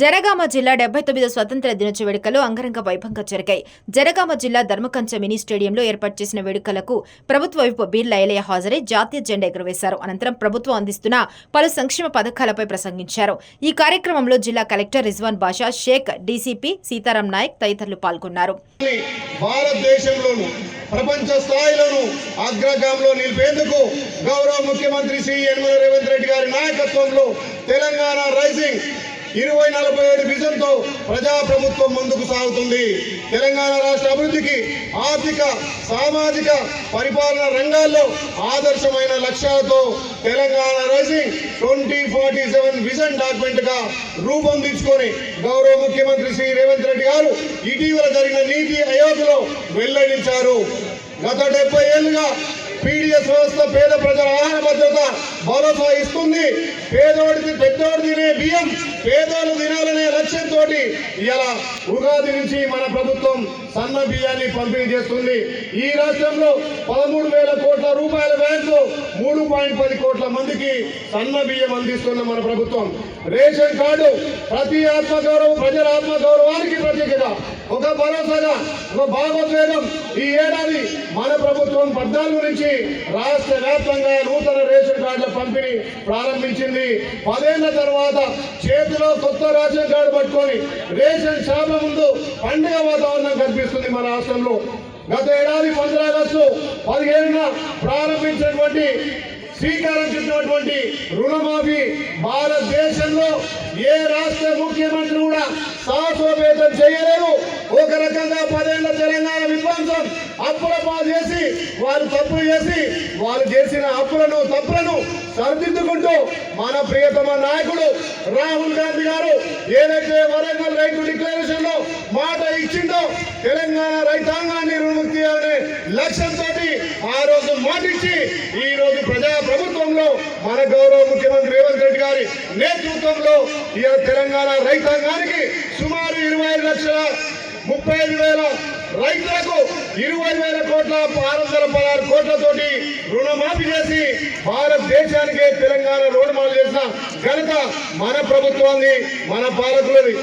జనగామ జిల్లా డెబ్బై తొమ్మిదో స్వతంత్ర దినోత్సవ వేడుకలు అంగరంగ వైభవంగా జరిగాయి. జనగామ జిల్లా ధర్మకంచ మినీ స్టేడియంలో ఏర్పాటు చేసిన వేడుకలకు ప్రభుత్వ వైపు బీర్ల ఐలయ్య హాజరై జాతీయ జెండా ఎగురవేశారు. అనంతరం ప్రభుత్వం అందిస్తున్న పలు సంక్షేమ పథకాలపై ప్రసంగించారు. ఈ కార్యక్రమంలో జిల్లా కలెక్టర్ రిజ్వాన్ బాషా షేక్ డీసీపీ సీతారాం నాయక్ తదితరులు పాల్గొన్నారు. భారతదేశంలోను ప్రపంచ స్థాయిలోను అగ్రగామంలో నిలిపేందుకు గౌరవ ముఖ్యమంత్రి శ్రీ యనమల రేవంత్ రెడ్డి గారి నాయకత్వంలో తెలంగాణ రైజింగ్ ఇరవై నలభై ఏడు విజన్తో ప్రజాప్రభుత్వం ముందుకు సాగుతుంది. తెలంగాణ రాష్ట్ర అభివృద్ధికి ఆర్థిక సామాజిక పరిపాలన రంగాల్లో ఆదర్శమైన లక్ష్యాలతో Telangana rising twenty forty seven vision డాక్యుమెంట్గా రూపొందించుకొని గౌరవ ముఖ్యమంత్రి శ్రీ రేవంత్ రెడ్డి గారు ఇటీవల జరిగిన నీతి ఆయోగ్లో వెల్లడించారు. గత డెబ్బై ఏళ్ళుగా పీడిఎస్ వ్యవస్థ పేద ప్రజల ఆహార భద్రత భరోసా ఇస్తుంది. పేదోడిది పెద్దోడు తినే బియ్యం పేదలు తినాలనే లక్ష్యంతో ఇలా ఉగాది నుంచి మన ప్రభుత్వం సన్న బియ్యాన్ని పంపిణీ చేస్తుంది. ఈ రాష్ట్రంలో పదమూడు వేల కోట్ల రూపాయల వ్యయంతో మూడు పాయింట్ పది కోట్ల మందికి సన్న బియ్యం అందిస్తున్న మన ప్రభుత్వం. రేషన్ కార్డు ప్రతి ఆత్మగౌరవం ప్రజల ఆత్మగౌరవానికి ప్రత్యేకత. ఒక భరోసాగా ఒక భావోద్వేగం ఈ ఏడాది మన ప్రభుత్వం పద్నాలుగు నుంచి రాష్ట్ర వ్యాప్తంగా నూతన రేషన్ కార్డుల పంపిణీ ప్రారంభించింది. పదేళ్ళ తర్వాత చేతిలో కొత్త రేషన్ కార్డు పట్టుకొని రేషన్ షాప్ల ముందు పండుగ వాతావరణం కనిపిస్తుంది మన రాష్ట్రంలో. గత ఏడాది పంద్ర ఆగస్టు పదిహేనున ప్రారంభించినటువంటి శ్రీకారం చుట్టినటువంటి రుణమాఫీ భారతదేశంలో ఏ రాష్ట్ర ముఖ్యమంత్రి కూడా సాహసోపేతం చేయలేదు. ఒక రకంగా పదేళ్ళ తెలంగాణ విధ్వంసం అప్పుల పాలు చేసి వారు తప్పులు చేసి వారు చేసిన అప్పులను తప్పులను సరిదిద్దుకుంటూ మన ప్రియతమ నాయకుడు రాహుల్ గాంధీ గారు ఏదైతే వరంగల్ రైతు డిక్లరేషన్లో మాట ఇచ్చిందో తెలంగాణ రైతాంగాన్ని రుణముక్తి అనే లక్ష్యంతో ఆ రోజు మాటిచ్చి ఈ రోజు ప్రజా ప్రభుత్వంలో మన గౌరవ ముఖ్యమంత్రి రేవంత్ రెడ్డి గారి నేతృత్వంలో ఈ తెలంగాణ రైతాంగానికి సుమారు ఇరవై ఐదు లక్షల ముప్పై ఐదు వేల రైతులకు ఇరవై వేల కోట్ల ఆరు వందల పదహారు కోట్లతోటి రుణమాఫీ చేసి భారతదేశానికే తెలంగాణ రోడ్డు మాలు చేసిన ఘనత మన ప్రభుత్వాన్ని మన పాలకులది.